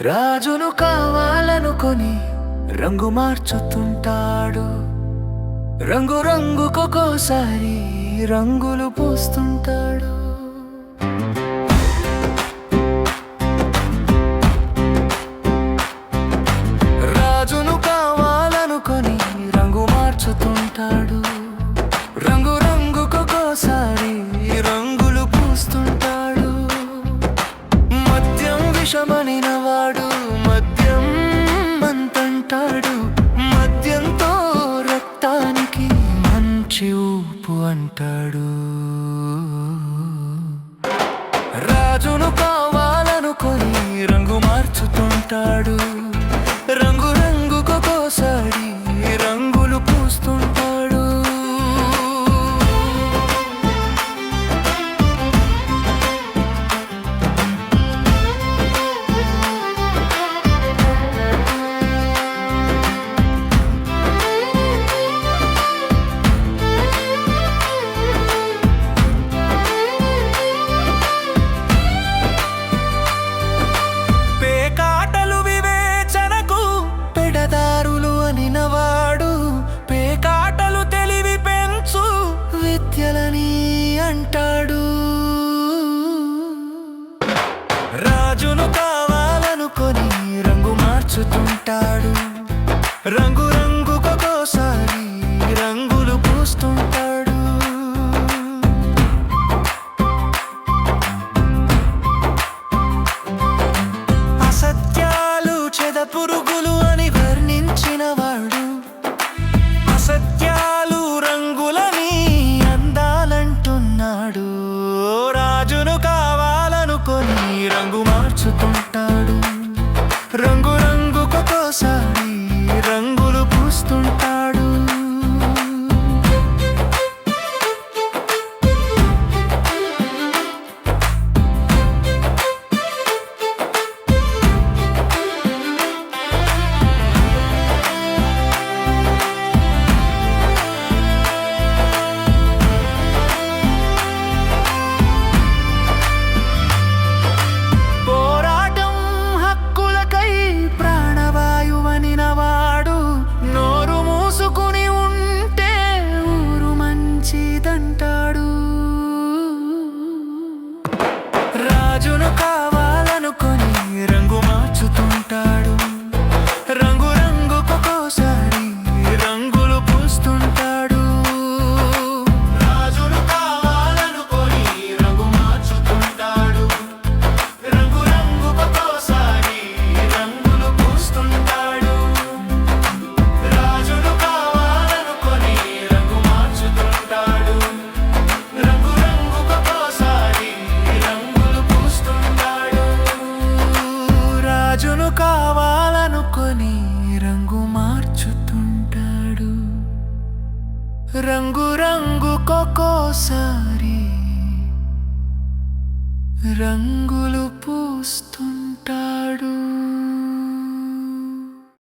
రాజును కావాలనుకొని రంగు మార్చుతుంటాడు. రంగు రంగుకొకోసారి రంగులు పోస్తుంటాడు. రాజును కావాలనుకొని రంగు మార్చుతుంటాడు. రంగు Rango రంగు రంగు కొకోసారి రంగులు పూస్తుంటాడు.